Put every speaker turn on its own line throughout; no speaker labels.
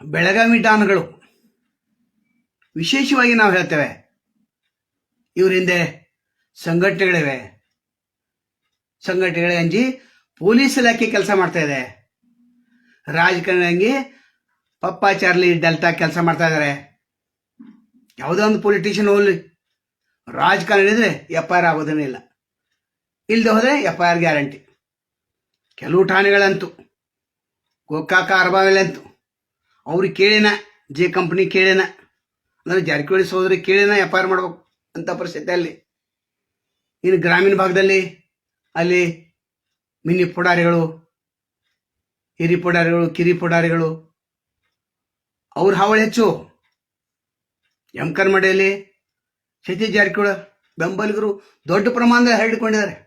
ಬೆಳಗಾವಿ ಡಾನ್ಗಳು ವಿಶೇಷವಾಗಿ ನಾವು ಹೇಳ್ತೇವೆ, ಇವ್ರ ಹಿಂದೆ ಸಂಘಟನೆಗಳಿವೆ. ಸಂಘಟನೆಗಳೇ ಅಂಜಿ ಪೊಲೀಸ್ ಇಲಾಖೆ ಕೆಲಸ ಮಾಡ್ತಾ ಇದೆ. ರಾಜಕಾರಣಿ ಪಪ್ಪ ಚಾರ್ಲಿ ಡೆಲ್ಟಾ ಕೆಲಸ ಮಾಡ್ತಾ ಇದ್ದಾರೆ ಯಾವುದೋ ಒಂದು ಪೊಲಿಟಿಷಿಯನ್ ಹೋಗ್ಲಿ, ರಾಜಕಾರಣಿ ಇದ್ರೆ ಎಫ್ ಐ ಆರ್ ಆಗೋದೇ ಇಲ್ಲ. ಇಲ್ಲದೆ ಹೋದರೆ ಎಫ್ ಐ ಆರ್ ಗ್ಯಾರಂಟಿ ಕೆಲವು ಠಾಣೆಗಳಂತೂ, ಗೋಕಾಕ ಅರ್ಬಾವಿಲಂತೂ ಅವ್ರಿಗೆ ಕೇಳೇನ, ಜೆ ಕಂಪ್ನಿ ಕೇಳೇನ, ಅಂದ್ರೆ ಜಾರಕಿಹೊಳಿ ಸಹೋದರಿ ಕೇಳೇನ ವ್ಯಾಪಾರ ಮಾಡ್ಬೇಕು ಅಂತ ಪರಿಸ್ಥಿತಿ ಅಲ್ಲಿ. ಇನ್ನು ಗ್ರಾಮೀಣ ಭಾಗದಲ್ಲಿ ಅಲ್ಲಿ ಮಿನಿ ಪುಡಾರಿಗಳು, ಹಿರಿ ಪುಡಾರಿಗಳು, ಕಿರಿ ಪುಡಾರಿಗಳು, ಅವ್ರ ಹಾವಳಿ ಹೆಚ್ಚು. ಎಂ ಕರ್ಮಡಿಯಲ್ಲಿ ಸತೀಶ್ ಜಾರಕಿಹೊಳಿ ಬೆಂಬಲಿಗರು ದೊಡ್ಡ ಪ್ರಮಾಣದಲ್ಲಿ ಹರಡಿಕೊಂಡಿದ್ದಾರೆ.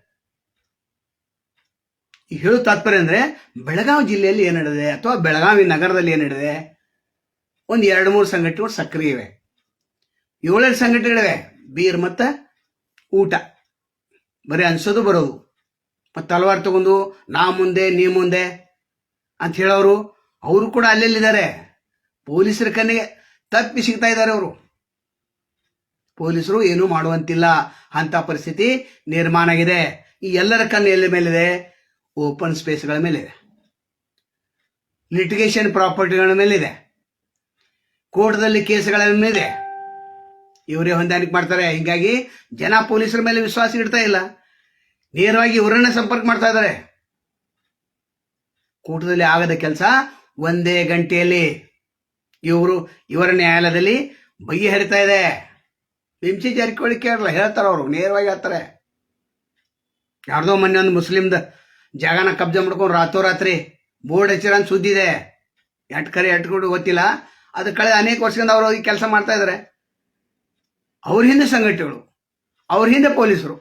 ಹೇಳೋ ತಾತ್ಪರ್ಯ ಅಂದರೆ ಬೆಳಗಾವಿ ಜಿಲ್ಲೆಯಲ್ಲಿ ಏನು ನಡೆದಿದೆ ಅಥವಾ ಬೆಳಗಾವಿ ನಗರದಲ್ಲಿ ಏನು ನಡೆದಿದೆ? ಒಂದು ಎರಡು ಮೂರು ಸಂಘಟನೆಗಳು ಸಕ್ರಿಯ ಇವೆ. ಏಳೆರಡು ಸಂಘಟನೆಗಳಿವೆ. ಬೀರ್ ಮತ್ತು ಊಟ. ಬರೀ ಅನ್ಸೋದು ಬರೋದು. ಮತ್ತು ಹಲವಾರು ತಗೊಂಡು ನಾ ಮುಂದೆ, ನೀ ಮುಂದೆ ಅಂತ ಹೇಳೋರು, ಅವರು ಕೂಡ ಅಲ್ಲೆಲ್ಲಿದ್ದಾರೆ? ಪೊಲೀಸರ ಕಣ್ಣಿಗೆ ತಪ್ಪಿ ಸಿಗ್ತಾ ಇದ್ದಾರೆ ಅವರು. ಪೊಲೀಸರು ಏನೂ ಮಾಡುವಂತಿಲ್ಲ. ಅಂತ ಪರಿಸ್ಥಿತಿ ನಿರ್ಮಾಣ ಆಗಿದೆ. ಈ ಎಲ್ಲರ ಕಣ್ಣು ಎಲ್ಲಿ ಮೇಲಿದೆ? ಓಪನ್ ಸ್ಪೇಸ್ಗಳ ಮೇಲಿದೆ ಲಿಟಿಗೇಷನ್ ಪ್ರಾಪರ್ಟಿಗಳ ಮೇಲಿದೆ ಕೋರ್ಟ್ದಲ್ಲಿ ಕೇಸ್ಗಳ ಮೇಲಿದೆ ಇವರೇ ಹೊಂದಾಣಿಕೆ ಮಾಡ್ತಾರೆ. ಹಿಂಗಾಗಿ ಜನ ಪೊಲೀಸರ ಮೇಲೆ ವಿಶ್ವಾಸ ಇಡ್ತಾ ಇಲ್ಲ. ನೇರವಾಗಿ ಇವರನ್ನ ಸಂಪರ್ಕ ಮಾಡ್ತಾ ಇದ್ದಾರೆ. ಕೂಟದಲ್ಲಿ ಆಗದ ಕೆಲಸ ಒಂದೇ ಗಂಟೆಯಲ್ಲಿ ಇವರು, ಇವರ ನ್ಯಾಯಾಲಯದಲ್ಲಿ ಬಗೆಹರಿತಾ ಇದೆ. ಹಿಂಸೆ ಜಾರಕಿಹೊಳಿ ಕೇಳಲ್ಲ ಹೇಳ್ತಾರೆ ಅವರು, ನೇರವಾಗಿ ಹೇಳ್ತಾರೆ. ಯಾರ್ದೋ ಮೊನ್ನೆ ಒಂದು ಮುಸ್ಲಿಮ್ದ ಜಾಗನ ಕಬ್ಜಾ ಮಾಡ್ಕೊಂಡು ರಾತ್ರೋರಾತ್ರಿ ಬೋರ್ಡ್ ಹಚ್ಚಿರ ಅಂತ ಸುದ್ದಿದೆ ಎಟ್ ಕರೆ ಎಟ್ಕೊಂಡು ಗೊತ್ತಿಲ್ಲ. ಅದು ಕಳೆದ ಅನೇಕ ವರ್ಷದಿಂದ ಅವರು ಹೋಗಿ ಕೆಲಸ ಮಾಡ್ತಾ ಇದ್ದಾರೆ ಅವ್ರ ಹಿಂದೆ ಸಂಘಟನೆಗಳು, ಅವ್ರ ಹಿಂದೆ ಪೊಲೀಸರು.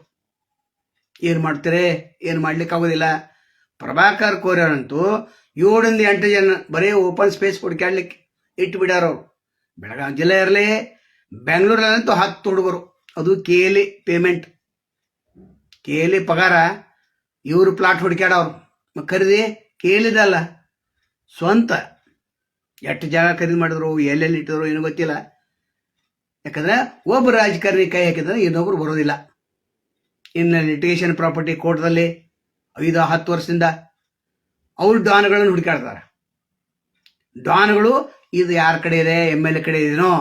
ಏನು ಮಾಡ್ತಾರೆ? ಏನು ಮಾಡ್ಲಿಕ್ಕೆ ಆಗೋದಿಲ್ಲ. ಪ್ರಭಾಕರ್ ಕೋರ್ಯರಂತೂ ಏಳಿಂದ ಎಂಟು ಜನ ಬರೀ ಓಪನ್ ಸ್ಪೇಸ್ ಹುಡುಕಾಡ್ಲಿಕ್ಕೆ ಇಟ್ಟು ಬಿಡ್ಯಾರ ಅವರು. ಬೆಳಗಾವಿ ಜಿಲ್ಲೆ ಇರಲಿ, ಬೆಂಗಳೂರಲ್ಲಂತೂ ಹತ್ತು ಹುಡುಗರು. ಅದು ಕೇಲಿ ಪೇಮೆಂಟ್. ಕೇಲಿ ಪಗಾರ. ಇವರು ಪ್ಲಾಟ್ ಹುಡುಕ್ಯಾಡವ್ರು ಖರೀದಿ? ಕೇಳಿದಲ್ಲ. ಸ್ವಂತ. ಎಷ್ಟು ಜಾಗ ಖರೀದಿ ಮಾಡಿದ್ರು, ಎಲ್ಲೆಲ್ಲಿ ಇಟ್ಟಿದ್ರು ಏನೂ ಗೊತ್ತಿಲ್ಲ. ಯಾಕಂದ್ರೆ ಒಬ್ಬ ರಾಜಕಾರಣಿ ಕೈ ಹಾಕಿದ್ರೆ ಇನ್ನೊಬ್ರು ಬರೋದಿಲ್ಲ. ಇನ್ನು ಲಿಟಿಗೇಷನ್ ಪ್ರಾಪರ್ಟಿ ಕೋರ್ಟ್ದಲ್ಲಿ ಐದು, ಹತ್ತು ವರ್ಷದಿಂದ ಅವ್ರು ಡಾನ್ಗಳನ್ನು ಹುಡುಕಾಡ್ತಾರೆ ಡಾನ್ಗಳು ಇದು ಯಾರ ಕಡೆ ಇದೆ, ಎಂ ಎಲ್ ಎ ಕಡೆ ಇದೇನೋ,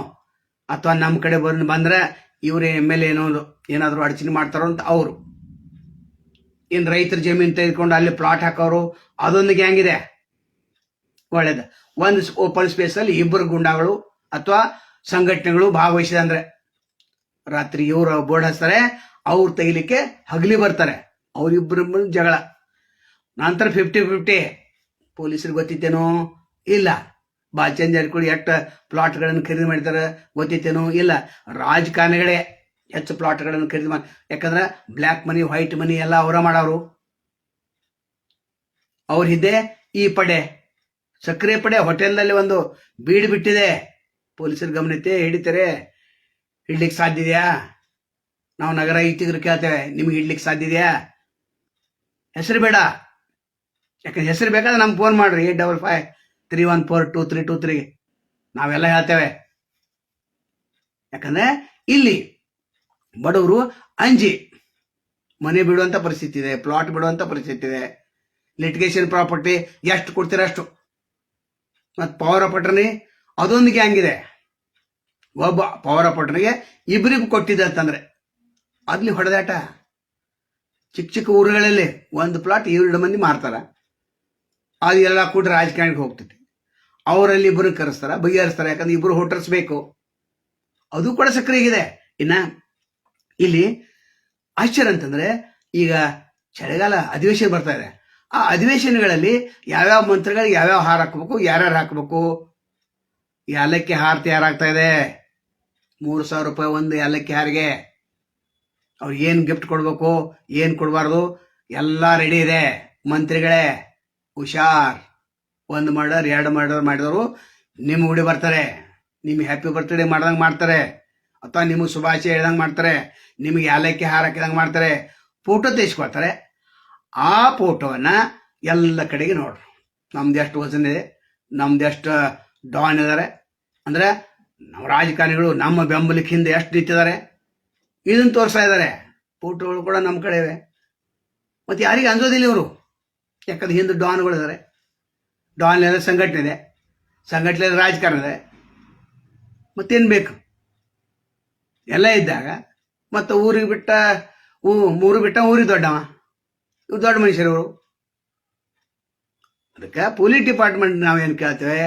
ಅಥವಾ ನಮ್ಮ ಕಡೆ ಬಂದು ಬಂದ್ರೆ ಇವ್ರು ಎಂ ಎಲ್ ಎ ಏನೋ ಏನಾದರೂ ಅಡಚಣೆ ಮಾಡ್ತಾರೋ ಅಂತ ಅವರು. ಇನ್ನು ರೈತರ ಜಮೀನು ತೆಗೆದುಕೊಂಡು ಅಲ್ಲಿ ಪ್ಲಾಟ್ ಹಾಕೋರು ಅದೊಂದು ಗ್ಯಾಂಗ್ ಇದೆ ಒಳ್ಳೇದು. ಒಂದು ಓಪನ್ ಸ್ಪೇಸ್ ಅಲ್ಲಿ ಇಬ್ಬರು ಗುಂಡಾಗಳು ಅಥವಾ ಸಂಘಟನೆಗಳು ಭಾಗವಹಿಸಿದೆ ಅಂದ್ರೆ. ರಾತ್ರಿ ಇವರು ಬೋರ್ಡ್ ಹಚ್ತಾರೆ, ಅವ್ರು ತೆಗಿಲಿಕ್ಕೆ ಹಗಲಿ ಬರ್ತಾರೆ. ಅವರಿಬ್ಬರ ಜಗಳ. ನಂತರ ಫಿಫ್ಟಿ ಫಿಫ್ಟಿ ಪೊಲೀಸರಿಗೆ ಗೊತ್ತಿತ್ತೇನೋ? ಇಲ್ಲ. ಬಾಲ್ಚಂದ್ ಕೂಡ ಎಷ್ಟು ಪ್ಲಾಟ್ಗಳನ್ನು ಖರೀದಿ ಮಾಡ್ತಾರೆ ಗೊತ್ತಿತ್ತೇನೋ? ಇಲ್ಲ. ರಾಜಕಾರಣಿಗಳೇ. ಹೆಚ್ಚು ಪ್ಲಾಟ್ಗಳನ್ನು ಖರೀದಿ ಮಾಡಿ ಯಾಕಂದ್ರೆ ಬ್ಲ್ಯಾಕ್ ಮನಿ ವೈಟ್ ಮನಿ ಎಲ್ಲ ಅವರ ಮಾಡೋರು. ಅವ್ರ ಹಿಂದೆ ಈ ಪಡೆ ಸಕ್ಕರೆ ಪಡೆ ಹೋಟೆಲ್ನಲ್ಲಿ ಒಂದು ಬೀಡು ಬಿಟ್ಟಿದೆ. ಪೊಲೀಸರು ಗಮನತೆ ಹಿಡಿತಾರೆ ಹಿಡ್ಲಿಕ್ಕೆ ಸಾಧ್ಯ ಇದೆಯಾ? ನಾವು ನಗರ ಇತ್ತಿದ್ರು ಕೇಳ್ತೇವೆ, ನಿಮ್ಗೆ ಹಿಡ್ಲಿಕ್ಕೆ ಸಾಧ್ಯ ಇದೆಯಾ? ಹೆಸರು ಬೇಡ. ಯಾಕಂದ್ರೆ ಹೆಸರು ಬೇಕಾದ್ರೆ ನಮ್ಗೆ ಫೋನ್ ಮಾಡ್ರಿ eight double five three one four two three two three ನಾವೆಲ್ಲ ಹೇಳ್ತೇವೆ. ಯಾಕಂದ್ರೆ ಇಲ್ಲಿ ಬಡವರು ಅಂಜಿ. ಮನೆ ಬಿಡುವಂಥ ಪರಿಸ್ಥಿತಿ ಇದೆ ಪ್ಲಾಟ್ ಬಿಡುವಂಥ ಪರಿಸ್ಥಿತಿ ಇದೆ. ಲಿಟಿಗೇಷನ್ ಪ್ರಾಪರ್ಟಿ ಎಷ್ಟು ಕೊಡ್ತೀರ ಅಷ್ಟು. ಮತ್ತು ಪವರ್ ಪಟ್ರನಿ ಅದೊಂದು ಗ್ಯಾಂಗ್ ಇದೆ. ಒಬ್ಬ ಪವರ್ ಪಟ್ರನಿಗೆ ಇಬ್ಬರಿಗೂ ಕೊಟ್ಟಿದೆ ಅಂತಂದ್ರೆ ಅಲ್ಲಿ ಹೊಡೆದಾಟ? ಚಿಕ್ಕ ಚಿಕ್ಕ ಊರುಗಳಲ್ಲಿ ಒಂದು ಪ್ಲಾಟ್ ಎರಡು ಮಂದಿ ಮಾರ್ತಾರೆ. ಅದು ಎಲ್ಲ ಕೂಡ ರಾಜಕಾರಣಿಗೆ ಹೋಗ್ತೈತಿ ಅವರಲ್ಲಿ ಇಬ್ಬರು ಕರೆಸ್ತಾರ, ಬಗೆಹರಿಸ್ತಾರೆ, ಯಾಕಂದ್ರೆ ಇಬ್ಬರು ಹೊಟ್ಟರ್ಸ್ಬೇಕು ಅದು ಕೂಡ ಸಕ್ರಿಯಾಗಿದೆ ಇನ್ನ ಇಲ್ಲಿ ಆಶ್ಚರ್ಯ ಅಂತಂದ್ರೆ ಈಗ ಚಳಿಗಾಲ ಅಧಿವೇಶನ ಬರ್ತಾ ಇದೆ. ಆ ಅಧಿವೇಶನಗಳಲ್ಲಿ ಯಾವ್ಯಾವ ಮಂತ್ರಿಗಳಿಗೆ ಯಾವ್ಯಾವ ಹಾರ ಹಾಕಬೇಕು, ಯಾರ್ಯಾರು ಹಾಕಬೇಕು? ಏಲಕ್ಕಿ ಹಾರ ತಯಾರಾಗ್ತಾ ಇದೆ. ಮೂರು ಸಾವಿರ ರೂಪಾಯಿ ಒಂದು ಏಲಕ್ಕಿ ಹಾರಿಗೆ. ಅವ್ರು ಏನು ಗಿಫ್ಟ್ ಕೊಡಬೇಕು, ಏನು ಕೊಡಬಾರ್ದು, ಎಲ್ಲ ರೆಡಿ ಇದೆ. ಮಂತ್ರಿಗಳೇ, ಹುಷಾರ್. ಒಂದು ಮರ್ಡರ್ ಎರಡು ಮರ್ಡರ್ ಮಾಡಿದವರು ನಿಮ್ಮ ಹುಡಿ ಬರ್ತಾರೆ. ನಿಮ್ಗೆ ಹ್ಯಾಪಿ ಬರ್ತ್ಡೇ ಮಾಡ್ದಂಗೆ ಮಾಡ್ತಾರೆ. ಅಥವಾ ನಿಮಗೆ ಶುಭಾಶಯ ಹೇಳ್ದಂಗೆ ಮಾಡ್ತಾರೆ, ನಿಮಗೆ ಯಾಲಕ್ಕಿ ಹಾರ ಹಾಕಿದಂಗೆ ಮಾಡ್ತಾರೆ ಫೋಟೋ ತೆಗೆಸ್ಕೊಳ್ತಾರೆ. ಆ ಫೋಟೋನ ಎಲ್ಲ ಕಡೆಗೆ ನೋಡ್ರಿ. ನಮ್ದು ಎಷ್ಟು ವಜನ ಇದೆ, ನಮ್ದು ಎಷ್ಟು ಡಾನ್ ಇದ್ದಾರೆ ಅಂದ್ರೆ ನಮ್ಮ ರಾಜಕಾರಣಿಗಳು ನಮ್ಮ ಬೆಂಬಲಕ್ಕೆ ಹಿಂದೆ ಎಷ್ಟು ನಿಂತಿದ್ದಾರೆ ಇದನ್ನು ತೋರಿಸ್ತಾ ಇದ್ದಾರೆ. ಫೋಟೋಗಳು ಕೂಡ ನಮ್ಮ ಕಡೆ ಇವೆ. ಮತ್ತು ಯಾರಿಗೆ ಅಂಜೋದಿಲ್ಲ ಇವರು. ಯಾಕಂದ್ರೆ ಹಿಂದೆ ಡಾನ್ಗಳು ಇದ್ದಾರೆ ಡಾನ್ ಸಂಘಟನೆ ಇದೆ. ಸಂಘಟನೆ ರಾಜಕಾರಣ ಇದೆ. ಮತ್ತೇನು ಬೇಕು? ಎಲ್ಲ ಇದ್ದಾಗ, ಮತ್ತು ಊರಿಗೆ ಬಿಟ್ಟ, ಊ, ಮೂರು ಬಿಟ್ಟ ಊರಿಗೆ ದೊಡ್ಡವ. ಇವ್ರು ದೊಡ್ಡ ಮನುಷ್ಯರು ಇವರು. ಅದಕ್ಕೆ ಪೊಲೀಸ್ ಡಿಪಾರ್ಟ್ಮೆಂಟ್ ನಾವೇನು ಕೇಳ್ತೇವೆ,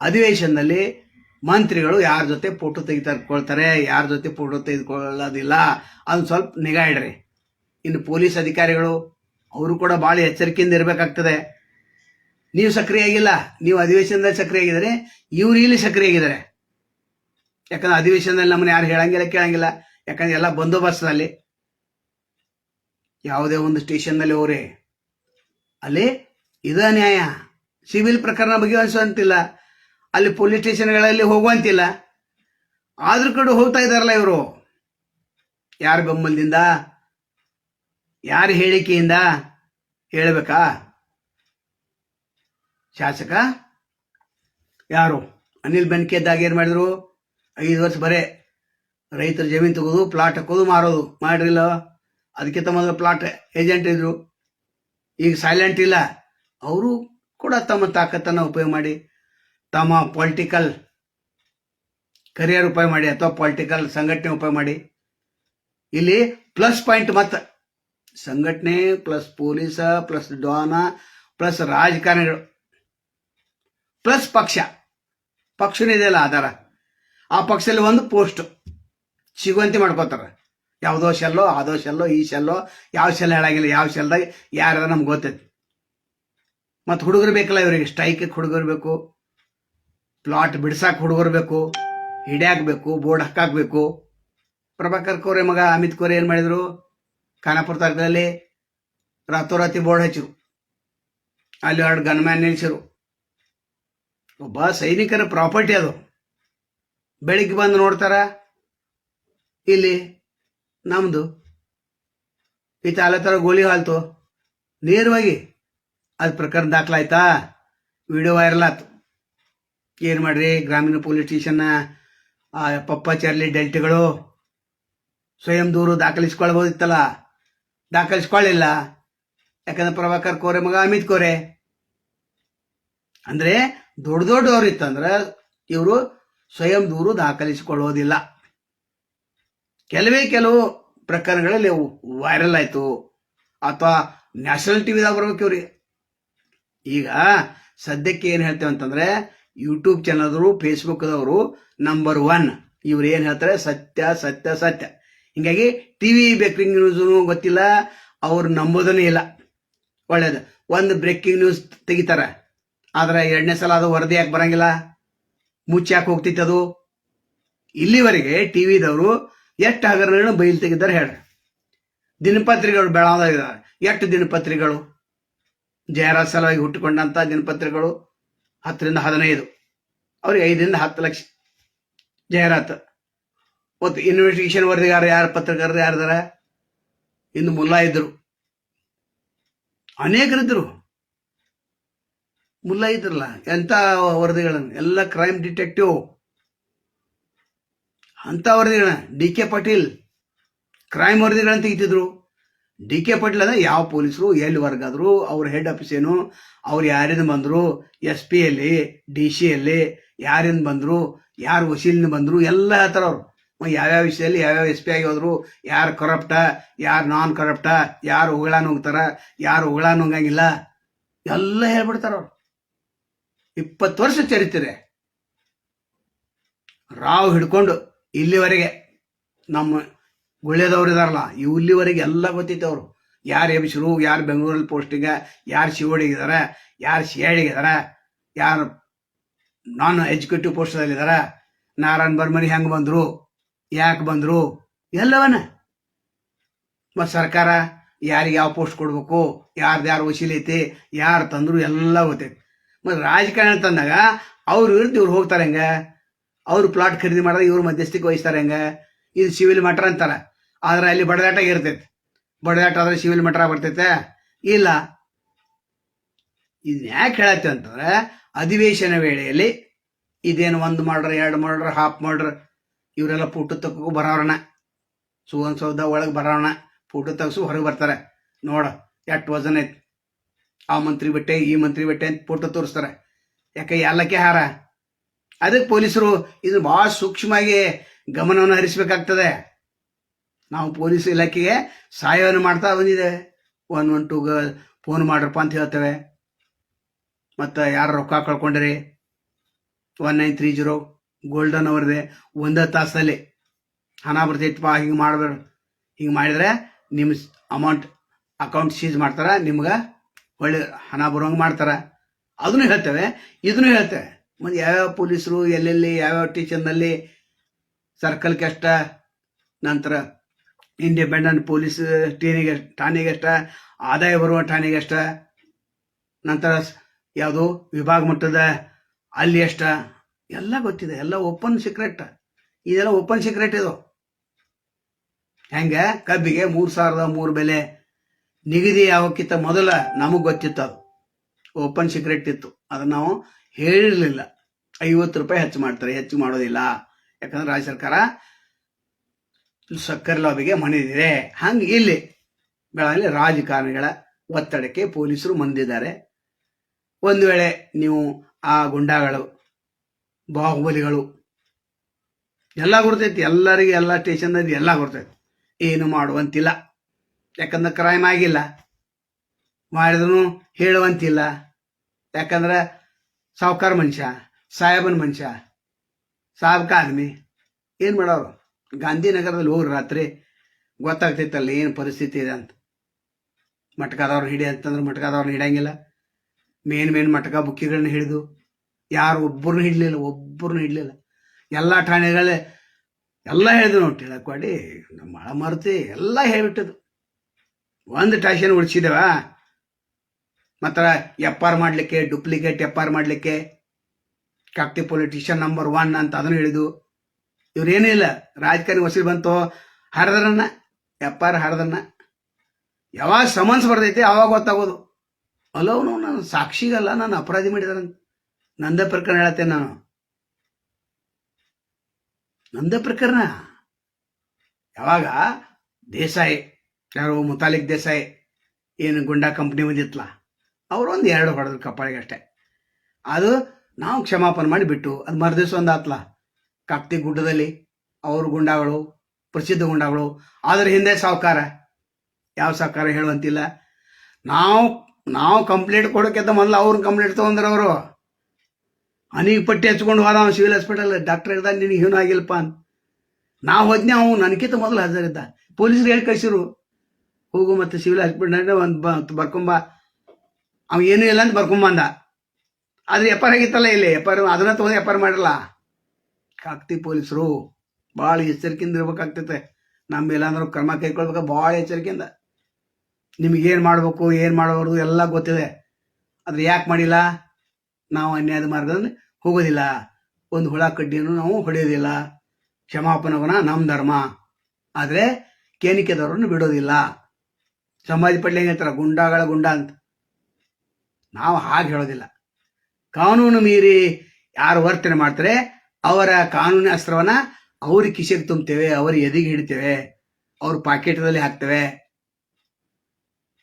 ಅಧಿವೇಶನದಲ್ಲಿ ಮಂತ್ರಿಗಳು ಯಾರ ಜೊತೆ ಫೋಟೋ ತೆಗಿತಾರ್ಕೊಳ್ತಾರೆ ಯಾರ ಜೊತೆ ಫೋಟೋ ತೆಗೆದುಕೊಳ್ಳೋದಿಲ್ಲ ಅದನ್ನು ಸ್ವಲ್ಪ ನಿಗಾ ಇಡ್ರಿ. ಇನ್ನು ಪೊಲೀಸ್ ಅಧಿಕಾರಿಗಳು, ಅವರು ಕೂಡ ಭಾಳ ಎಚ್ಚರಿಕೆಯಿಂದ ಇರಬೇಕಾಗ್ತದೆ. ನೀವು ಸಕ್ರಿಯ ಆಗಿಲ್ಲ, ನೀವು ಅಧಿವೇಶನದಲ್ಲಿ ಸಕ್ರಿಯ ಆಗಿದ್ದಾರೆ ಇವ್ರು ಇಲ್ಲಿ ಸಕ್ರಿಯಾಗಿದ್ದಾರೆ ಯಾಕಂದ್ರೆ ಅಧಿವೇಶನದಲ್ಲಿ ನಮ್ಮನ್ನ ಯಾರು ಹೇಳಂಗಿಲ್ಲ, ಕೇಳಂಗಿಲ್ಲ. ಯಾಕಂದ್ರೆ ಎಲ್ಲ ಬಂದೋಬಸ್ತ್ನಲ್ಲಿ ಯಾವುದೇ ಒಂದು ಸ್ಟೇಷನ್ನಲ್ಲಿ ಹೋಗ್ರಿ. ಅಲ್ಲಿ ಇದ ನ್ಯಾಯ. ಸಿವಿಲ್ ಪ್ರಕರಣ ಬಗೆಹರಿಸುವಂತಿಲ್ಲ. ಅಲ್ಲಿ ಪೊಲೀಸ್ ಸ್ಟೇಷನ್ಗಳಲ್ಲಿ ಹೋಗುವಂತಿಲ್ಲ. ಆದ್ರೂ ಕಡೆ ಹೋಗ್ತಾ ಇದಾರಲ್ಲ ಇವರು. ಯಾರ ಬೆಂಬಲದಿಂದ ಯಾರ ಹೇಳಿಕೆಯಿಂದ? ಹೇಳಬೇಕಾ? ಶಾಸಕ? ಯಾರು? ಅನಿಲ್ ಬೆನ್ಕೆದ್ದಾಗ ಏನು ಮಾಡಿದ್ರು? ಐದು ವರ್ಷ ಬರೇ ರೈತರ ಜಮೀನು ತಗೋದು ಪ್ಲಾಟ್ ಹಾಕೋದು, ಮಾರೋದು. ಮಾಡ್ರಿಲ್ಲ ಅದಕ್ಕಿಂತ ಮೊದಲು ಪ್ಲಾಟ್ ಏಜೆಂಟ್ ಇದ್ರು. ಈಗ ಸೈಲೆಂಟ್ ಇಲ್ಲ. ಅವರು ಕೂಡ ತಮ್ಮ ತಾಕತ್ತನ್ನು ಉಪಯೋಗ ಮಾಡಿ, ತಮ್ಮ ಪೊಲಿಟಿಕಲ್ ಕರಿಯರ್ ಉಪಯೋಗ ಮಾಡಿ ಅಥವಾ ಪೊಲಿಟಿಕಲ್ ಸಂಘಟನೆ ಉಪಯೋಗ ಮಾಡಿ. ಇಲ್ಲಿ ಪ್ಲಸ್ ಪಾಯಿಂಟ್ ಮತ್ತು ಸಂಘಟನೆ plus police plus don plus ರಾಜಕಾರಣಿಗಳು ಪ್ಲಸ್ ಪಕ್ಷ. ಪಕ್ಷನೇ ಇದೆಯಲ್ಲ ಆಧಾರ. ಆ ಪಕ್ಷದಲ್ಲಿ ಒಂದು ಪೋಸ್ಟ್. ಸಿಗುವಂತೆ ಮಾಡ್ಕೋತಾರೆ. ಯಾವುದೋ ಶೆಲ್ಲೋ, ಅದೋ ಶೆಲ್ಲೋ, ಈ ಶೆಲ್ಲೋ, ಯಾವ ಶೆಲ್ ಹೇಳಾಗಿಲ್ಲ ಯಾವ ಶೆಲ್ದಾಗ ಯಾರದ ನಮ್ಗೆ ಗೊತ್ತೈತಿ. ಮತ್ತು ಹುಡುಗರು ಬೇಕಲ್ಲ ಇವರಿಗೆ, ಸ್ಟ್ರೈಕ್ ಹುಡುಗರು ಬೇಕು, ಪ್ಲಾಟ್ ಬಿಡ್ಸಕ್ಕೆ ಹುಡುಗರು ಬೇಕು ಹಿಡ್ಯಾಕ್ಬೇಕು ಬೋರ್ಡ್ ಹಕ್ಕಾಕ್ಬೇಕು ಪ್ರಭಾಕರ್ ಕೋರೆ ಮಗ ಅಮಿತ್ ಕೋರೆ ಏನು ಮಾಡಿದರು? ಖಾನಾಪುರ ತಾಲೂಕಲ್ಲಿ ರಾತೋರಾತಿ ಬೋರ್ಡ್ ಹಚ್ಚಿರು. ಅಲ್ಲಿ ಎರಡು ಗನ್ಮ್ಯಾನ್ ನಿಲ್ಸಿರು. ಒಬ್ಬ ಸೈನಿಕರ ಪ್ರಾಪರ್ಟಿ ಅದು. ಬೆಳಿಗ್ಗೆ ಬಂದು ನೋಡ್ತಾರ? ಇಲ್ಲಿ ನಮ್ದು ಈ ಥರ ಗೋಲಿ ಹಾಲ್ತು. ನೇರವಾಗಿ ಅದು ಪ್ರಕರಣ ದಾಖಲಾಯ್ತಾ? ವಿಡಿಯೋ ವೈರಲ್ ಆತು. ಏನು ಮಾಡ್ರಿ? ಗ್ರಾಮೀಣ ಪೊಲೀಸ್ ಸ್ಟೇಷನ್ ಆ ಪಪ್ಪಾಚರ್ಲಿ ಡೆಲ್ಟಿಗಳು ಸ್ವಯಂ ದೂರು ದಾಖಲಿಸ್ಕೊಳ್ಬೋದಿತ್ತಲ್ಲ? ದಾಖಲಿಸ್ಕೊಳ್ಳಿಲ್ಲ ಯಾಕಂದ್ರೆ ಪ್ರಭಾಕರ್ ಕೋರೆ ಮಗ ಅಮಿತ್ ಕೋರೆ. ಅಂದ್ರೆ ದೊಡ್ಡ ದೊಡ್ಡವ್ರು ಇತ್ತಂದ್ರೆ ಇವರು ಸ್ವಯಂ ದೂರು ದಾಖಲಿಸಿಕೊಳ್ಳೋದಿಲ್ಲ ಕೆಲವೇ ಕೆಲವು ಪ್ರಕರಣಗಳಲ್ಲಿ ವೈರಲ್ ಆಯಿತು, ಅಥವಾ ನ್ಯಾಷನಲ್ ಟಿವಿದಾಗ ಬರ್ಬೇಕು ಇವ್ರಿಗೆ. ಈಗ ಸದ್ಯಕ್ಕೆ ಏನು ಹೇಳ್ತೇವೆ ಅಂತಂದ್ರೆ ಯೂಟ್ಯೂಬ್ ಚಾನಲ್ದವರು ಫೇಸ್ಬುಕ್ದವರು ನಂಬರ್ ಒನ್ ಇವ್ರು ಏನು ಹೇಳ್ತಾರೆ? ಸತ್ಯ ಸತ್ಯ ಸತ್ಯ. ಹಿಂಗಾಗಿ ಟಿವಿ ಬ್ರೇಕಿಂಗ್ ನ್ಯೂಸ್ ಗೊತ್ತಿಲ್ಲ, ಅವ್ರು ನಂಬೋದನೇ ಇಲ್ಲ. ಒಳ್ಳೇದು. ಒಂದು ಬ್ರೇಕಿಂಗ್ ನ್ಯೂಸ್ ತೆಗಿತಾರೆ. ಆದ್ರೆ ಎರಡನೇ ಸಲ ಅದು ವರದಿ ಯಾಕೆ ಬರಂಗಿಲ್ಲ. ಮುಚ್ಚಿ ಹೋಗ್ತಿತ್ತದು ಹೋಗ್ತಿತ್ತು ಅದು? ಇಲ್ಲಿವರೆಗೆ ಟಿವಿದವರು ಎಷ್ಟು ಹಗರಣಗಳನ್ನು ಬಯಲು ತೆಗಿದ್ದಾರೆ ಹೇಳ್ರಿ. ದಿನಪತ್ರಿಕೆಗಳು ಬೆಳವದಾಗಿದ್ದಾರೆ ಎಷ್ಟು ದಿನಪತ್ರಿಕೆಗಳು? ಜಯರಾಜ್ ಸಲುವಾಗಿ ಹುಟ್ಟಿಕೊಂಡಂತ ದಿನಪತ್ರಿಕೆಗಳು ಹತ್ತರಿಂದ ಹದಿನೈದು. ಅವ್ರಿಗೆ ಐದರಿಂದ ಹತ್ತು ಲಕ್ಷ ಜಾಹೀರಾತು. ಮತ್ತು ಇನ್ವೆಸ್ಟಿಗೇಷನ್ ವರದಿಗಾರ ಯಾರು ಪತ್ರಕಾರರು ಯಾರಿದಾರ? ಇನ್ನು ಮುಲ್ಲಾ ಇದ್ರು. ಅನೇಕರಿದ್ರು. ಮುಲ್ಲಾ ಇದ್ರಲ್ಲ, ಎಂತ ವರದಿಗಳನ್ನು? ಎಲ್ಲ ಕ್ರೈಮ್ ಡಿಟೆಕ್ಟಿವ್ ಅಂತ ವರದಿಗಳನ್ನ, ಡಿ ಕೆ ಪಾಟೀಲ್ ಕ್ರೈಮ್ ವರದಿಗಳನ್ನ ತೆಗಿತಿದ್ರು. ಡಿ ಕೆ ಪಾಟೀಲ್ ಅಂದ್ರೆ ಯಾವ ಪೊಲೀಸರು ಎಲ್ಲಿ ವರ್ಗಾದ್ರು, ಅವ್ರ ಹೆಡ್ ಆಫೀಸ್ ಏನು, ಅವ್ರು ಯಾರಿಂದ ಬಂದರು ಎಸ್ ಪಿ ಅಲ್ಲಿ ಡಿ ಸಿ ಅಲ್ಲಿ, ಯಾರಿಂದ ಬಂದರು, ಯಾರು ವಸೀಲಿಂದ ಬಂದರು, ಎಲ್ಲ ಹೇಳ್ತಾರೆ ಅವರು. ಯಾವ್ಯಾವ ವಿಷಯದಲ್ಲಿ ಯಾವ್ಯಾವ ಎಸ್ ಪಿ ಆಗಿ ಹೋದ್ರು, ಯಾರು ಕರಪ್ಟ ಯಾರು ನಾನ್ ಕರಪ್ಟ ಯಾರು ಉಗಳಾನು ಹೋಗ್ತಾರ ಯಾರು ಉಗಳಾನು ಹೋಗಂಗಿಲ್ಲ ಎಲ್ಲ ಹೇಳ್ಬಿಡ್ತಾರ ಅವ್ರು. ಇಪ್ಪತ್ತು ವರ್ಷ ಚರಿತ್ರೆ. ರಾವ್ ಹಿಡ್ಕೊಂಡು ಇಲ್ಲಿವರೆಗೆ ನಮ್ಮ ಗುಳ್ಳೆದವ್ರು ಇದಾರಲ್ಲ, ಇವು ಇಲ್ಲಿವರೆಗೆ ಎಲ್ಲ ಗೊತ್ತಿತ್ತು ಅವರು ಯಾರು ಶುರು, ಯಾರು ಬೆಂಗಳೂರಲ್ಲಿ ಪೋಸ್ಟಿಂಗ ಯಾರು ಶಿವಡಿಗಿದಾರ ಯಾರು ಶಿಯಾಡಿಗಿದಾರ ಯಾರು ನಾನ್ ಎಜುಕೇಟಿವ್ ಪೋಸ್ಟಲ್ಲಿದಾರ ನಾರಾಯಣ್ ಬರ್ಮನಿ ಹೆಂಗೆ ಬಂದರು, ಯಾಕೆ ಬಂದರು ಎಲ್ಲವನ ಮತ್ತು ಸರ್ಕಾರ ಯಾರಿಗೆ ಯಾವ ಪೋಸ್ಟ್ ಕೊಡಬೇಕು, ಯಾರ್ದು ಯಾರು ವಸೀಲೈತಿ ಯಾರು ತಂದರು ಎಲ್ಲ ಗೊತ್ತೈತಿ. ಮತ್ತು ರಾಜಕಾರಣ ತಂದಾಗ ಅವ್ರು ವಿರುದ್ಧ ಇವ್ರು ಹೋಗ್ತಾರೆ ಹೆಂಗೆ? ಅವ್ರು ಪ್ಲಾಟ್ ಖರೀದಿ ಮಾಡಿದ್ರೆ ಇವ್ರು ಮಧ್ಯಸ್ಥಿಕೆ ವಹಿಸ್ತಾರೆ ಹೆಂಗೆ? ಇದು ಸಿವಿಲ್ ಮಟ್ರ ಅಂತಾರೆ. ಆದ್ರೆ ಅಲ್ಲಿ ಬಡದಾಟ ಇರ್ತೈತೆ. ಬಡದಾಟ ಆದ್ರೆ ಸಿವಿಲ್ ಮಟ್ರ ಬರ್ತೈತೆ ಇಲ್ಲ. ಇದನ್ನ ಯಾಕೆ ಹೇಳತ್ತೆ ಅಂತಂದ್ರೆ ಅಧಿವೇಶನ ವೇಳೆಯಲ್ಲಿ ಇದೇನು ಒಂದು ಮಾಡ್ರ, ಎರಡು ಮಾಡ್ರ ಹಾಫ್ ಮಾಡ್ರ, ಇವರೆಲ್ಲ ಫೋಟೋ ತಗೋ ಬರೋರಣ ಸುಗಂಧ ಒಳಗೆ ಬರೋಣ ಫೋಟೋ ತೆಗ್ಸು ಹೊರಗೆ ಬರ್ತಾರೆ. ನೋಡ, ಎಷ್ಟು ವಜನ್ ಐತಿ. ಆ ಮಂತ್ರಿ ಬಟ್ಟೆ, ಈ ಮಂತ್ರಿ ಬಟ್ಟೆ ಅಂತ ಫೋಟೋ ತೋರಿಸ್ತಾರೆ. ಯಾಕೆ ಎಲ್ಲಕ್ಕೆ ಹಾರ? ಅದಕ್ಕೆ ಪೊಲೀಸರು ಇದು ಭಾಳ ಸೂಕ್ಷ್ಮವಾಗಿ ಗಮನವನ್ನು ಹರಿಸಬೇಕಾಗ್ತದೆ. ನಾವು ಪೊಲೀಸ್ ಇಲಾಖೆಗೆ ಸಹಾಯವನ್ನು ಮಾಡ್ತಾ ಬಂದಿದೆ. ಒನ್ ಒನ್ ಟೂಗ ಫೋನ್ ಮಾಡ್ರಪ್ಪ ಅಂತ ಹೇಳ್ತೇವೆ. ಮತ್ತು ಯಾರು ರೊಕ್ಕ ಕಳ್ಕೊಂಡ್ರಿ? One nine three zero, golden ಅವರ್ದೆ, ಒಂದೇ ತಾಸಲ್ಲಿ ಹಣ ಬರ್ತೈತಪ್ಪ ಹಿಂಗೆ ಮಾಡ್ಬೇಡ ಹಿಂಗೆ ಮಾಡಿದ್ರೆ ನಿಮ್ಮ ಅಮೌಂಟ್ ಅಕೌಂಟ್ ಸೀಸ್ ಮಾಡ್ತಾರೆ, ನಿಮ್ಗೆ ಒಳ್ಳೆ ಹಣ ಬರೋಂಗೆ ಮಾಡ್ತಾರೆ. ಅದನ್ನು ಹೇಳ್ತೇವೆ, ಇದನ್ನು ಹೇಳ್ತೇವೆ. ಮುಂದೆ ಯಾವ್ಯಾವ ಪೊಲೀಸರು, ಎಲ್ಲೆಲ್ಲಿ, ಯಾವ್ಯಾವ ಟೀಚರ್ನಲ್ಲಿ ಸರ್ಕಲ್ ಎಷ್ಟ, ನಂತರ ಇಂಡಿಪೆಂಡೆಂಟ್ ಪೊಲೀಸ್ ಟೀನಿಗೆ ಠಾಣೆಗೆ ಎಷ್ಟ, ಆದಾಯ ಬರುವ ಠಾಣೆಗೆ ಎಷ್ಟ, ನಂತರ ಯಾವುದು ವಿಭಾಗ ಮಟ್ಟದ ಅಲ್ಲಿ ಎಷ್ಟ, ಎಲ್ಲ ಗೊತ್ತಿದೆ. ಎಲ್ಲ ಓಪನ್ ಸೀಕ್ರೆಟ್. ಇದೆಲ್ಲ ಓಪನ್ ಸೀಕ್ರೆಟ್ ಇದು. ಹೆಂಗೆ? ಕಬ್ಬಿಗೆ ಮೂರು ಸಾವಿರದ ಮೂರು ಬೆಲೆ. ನಿಗದಿ ಯಾವಕ್ಕಿಂತ ಮೊದಲ ನಮಗೆ ಗೊತ್ತಿತ್ತು ಅದು. ಓಪನ್ ಸೀಕ್ರೆಟ್ ಇತ್ತು. ಅದನ್ನು ನಾವು ಹೇಳಿರಲಿಲ್ಲ. ಐವತ್ತು ರೂಪಾಯಿ ಹೆಚ್ಚು ಮಾಡ್ತಾರೆ. ಹೆಚ್ಚು ಮಾಡೋದಿಲ್ಲ. ಯಾಕಂದ್ರೆ ರಾಜ್ಯ ಸರ್ಕಾರ ಸಕ್ಕರೆ ಲಾಬಿಗೆ ಮಣಿದಿದೆ ಹಂಗೆ ಇಲ್ಲಿ ಬೆಳಗಾವಿ ರಾಜಕಾರಣಿಗಳ ಒತ್ತಡಕ್ಕೆ ಪೊಲೀಸರು ಮಂದಿದ್ದಾರೆ. ಒಂದು ವೇಳೆ ನೀವು ಆ ಗುಂಡಾಗಳು, ಬಾಹುಬಲಿಗಳು, ಎಲ್ಲ ಗುರ್ತೈತಿ. ಎಲ್ಲರಿಗೆ ಎಲ್ಲ ಸ್ಟೇಷನ್ನಲ್ಲಿ ಎಲ್ಲ ಗುರ್ತೈತಿ. ಏನು ಮಾಡುವಂತಿಲ್ಲ. ಯಾಕಂದ್ರೆ ಕ್ರೈಮ್ ಆಗಿಲ್ಲ. ಮಾಡಿದ್ರು ಹೇಳುವಂತಿಲ್ಲ. ಯಾಕಂದ್ರೆ ಸಾವುಕಾರ ಮನುಷ್ಯ, ಸಾಹೇಬನ ಮನುಷ್ಯ, ಸಾಬ್ಕ ಆದ್ಮಿ. ಏನು ಮಾಡೋರು? ಗಾಂಧಿನಗರದಲ್ಲಿ ಹೋಗ್ರಿ ರಾತ್ರಿ. ಗೊತ್ತಾಗ್ತೈತಲ್ಲ ಏನು ಪರಿಸ್ಥಿತಿ ಇದೆ ಅಂತ. ಮಟ್ಕದವ್ರು ಹಿಡಿ ಅಂತಂದ್ರೆ ಮಟ್ಕದವ್ರನ್ನ ಹಿಡಿಯಂಗಿಲ್ಲ ಮೇನ್ ಮೇನ್ ಮಟ್ಕ ಬುಕ್ಕಿಗಳನ್ನ ಹಿಡಿದು. ಯಾರು ಒಬ್ಬರನ್ನ ಹಿಡಲಿಲ್ಲ ಒಬ್ಬರನ್ನ ಹಿಡಲಿಲ್ಲ. ಎಲ್ಲ ಠಾಣೆಗಳೇ ಎಲ್ಲ ಹೇಳಿದ್ರು ನೋಡಿ ಕೊಡಿ ನಮ್ಮ ಮಳ ಮರ್ತಿ ಎಲ್ಲ ಹೇಳ್ಬಿಟ್ಟದು ಒಂದು ಟ್ಯಾಷನ್ ಉಳಿಸಿದೇವ ಮಾತ್ರ ಎಫ್ ಆರ್ ಮಾಡಲಿಕ್ಕೆ ಡೂಪ್ಲಿಕೇಟ್ ಎಫ್ ಆರ್ ಮಾಡಲಿಕ್ಕೆ ಕಾಕ್ತಿ ಪೊಲಿಟಿಷಿಯನ್ ನಂಬರ್ ಒನ್ ಅಂತ ಅದನ್ನು ಹೇಳಿದು ಇವ್ರೇನೂ ಇಲ್ಲ. ರಾಜಕಾರಣಿ ವಸೂಲಿ ಬಂತು. ಹರಿದ್ರನ್ನ ಎಫ್ ಆರ್ ಯಾವಾಗ ಸಮನ್ಸ್ ಬರ್ತೈತಿ, ಅವಾಗ ಗೊತ್ತಾಗೋದು. ಅಲ್ಲವನು ನಾನು ಸಾಕ್ಷಿಗಲ್ಲ ನಾನು ಅಪರಾಧಿ ಮಾಡಿದಾರಂತ ನಂದ ಪ್ರಕರಣ ಹೇಳ್ತೇನೆ ನಾನು. ನಂದ ಪ್ರಕರಣ. ಯಾವಾಗ? ದೇಸಾಯಿ. ಯಾರು ಮುತಾಲಿಕ್ ದೇಸಾಯಿ ಏನು ಗುಂಡಾ ಕಂಪ್ನಿ ಬಂದಿತ್ತಲ್ಲ ಅವರು ಒಂದು ಎರಡು ಹೊಡೆದ್ರು ಕಪ್ಪಾಳಿಗೆ ಅಷ್ಟೇ. ಅದು ನಾವು ಕ್ಷಮಾಪಣೆ ಮಾಡಿ ಬಿಟ್ಟು, ಅದು ಮರುದಿವಸ ಒಂದು ಆತ್ಲ ಕಪ್ತಿ ಗುಡ್ಡದಲ್ಲಿ ಅವ್ರ ಗುಂಡಾಗಳು, ಪ್ರಸಿದ್ಧ ಗುಂಡಾಗಳು. ಅದ್ರ ಹಿಂದೆ ಸಾವುಕಾರ. ಯಾವ ಸಾವುಕಾರ ಹೇಳುವಂತಿಲ್ಲ. ನಾವು ನಾವು ಕಂಪ್ಲೇಂಟ್ ಕೊಡೋಕ್ಕಿಂತ ಮೊದಲು ಅವ್ರನ್ನ ಕಂಪ್ಲೇಂಟ್ ತೊಗೊಂಡ್ರು ಅವರು. ಅನಿಗೆ ಪಟ್ಟಿ ಹಚ್ಕೊಂಡು ಹೋದ ಅವ್ನು ಸಿವಿಲ್ ಹಾಸ್ಪಿಟಲ್ ಡಾಕ್ಟರ್ ಹೇಳ್ದ ನಿನಗೆ ಏನೂ ಆಗಿಲ್ಲಪ್ಪ ಅಂತ ನಾವು ಹೋದ್ನೆ ಅವನು ನನಗಿಂತ ಮೊದಲು ಹಾಜರಿದ್ದ ಪೊಲೀಸರು ಹೇಳಿ ಕಳಿಸಿರು. ಹೋಗು ಮತ್ತೆ ಸಿವಿಲ್ ಹಾಸ್ಪಿಟಲ್ ಒಂದು ಬ ಬರ್ಕೊಂಬ. ಅವ ಏನೂ ಇಲ್ಲ ಅಂತ ಬರ್ಕೊಂಬಂದ ಆದ್ರೆ ಎಫ್ ಆಗಿತ್ತಲ್ಲ ಇಲ್ಲಿ? ಎಫ್ ಆರ್ ಅದನ್ನ ತೊಗೊಂಡು ಎಫ್ ಆರ್ ಮಾಡಲ್ಲ ಕಾಕ್ತಿ ಪೊಲೀಸರು ಭಾಳ ಎಚ್ಚರಿಕೆಯಿಂದ ಇರ್ಬೇಕಾಗ್ತೈತೆ. ನಮ್ಮ ಮೇಲಾದ್ರೂ ಕ್ರಮ ಕೈಗೊಳ್ಬೇಕು? ಭಾಳ ಎಚ್ಚರಿಕೆಯಿಂದ. ನಿಮಗೇನು ಮಾಡಬೇಕು, ಏನು ಮಾಡಬಾರ್ದು ಎಲ್ಲ ಗೊತ್ತಿದೆ. ಆದ್ರೆ ಯಾಕೆ ಮಾಡಿಲ್ಲ? ನಾವು ಅನ್ಯಾಯದ ಮಾರ್ಗದಲ್ಲಿ ಹೋಗೋದಿಲ್ಲ. ಒಂದು ಹುಳ ಕಡ್ಡಿಯನ್ನು ನಾವು ಹೊಡೆಯೋದಿಲ್ಲ. ಕ್ಷಮಾಪಣೆಗುಣ ನಮ್ಮ ಧರ್ಮ. ಆದರೆ ಕೇನಿಕೆದವರನ್ನು ಬಿಡೋದಿಲ್ಲ. ಸಮಾಜ ಪಡ್ಲಿ ಹೆಂಗೆ ಹೇಳ್ತಾರೆ? ಗುಂಡಾಗಳ ಗುಂಡ ಅಂತ. ನಾವು ಹಾಗೆ ಹೇಳೋದಿಲ್ಲ. ಕಾನೂನು ಮೀರಿ ಯಾರು ವರ್ತನೆ ಮಾಡ್ತಾರೆ, ಅವರ ಕಾನೂನು ಅಸ್ತ್ರವನ್ನ ಅವ್ರ ಕಿಸೆಗೆ ತುಂಬ್ತೇವೆ, ಅವ್ರ ಎದೆಗೆ ಹಿಡಿತೇವೆ, ಅವ್ರ ಪಾಕೆಟ್ದಲ್ಲಿ ಹಾಕ್ತೇವೆ.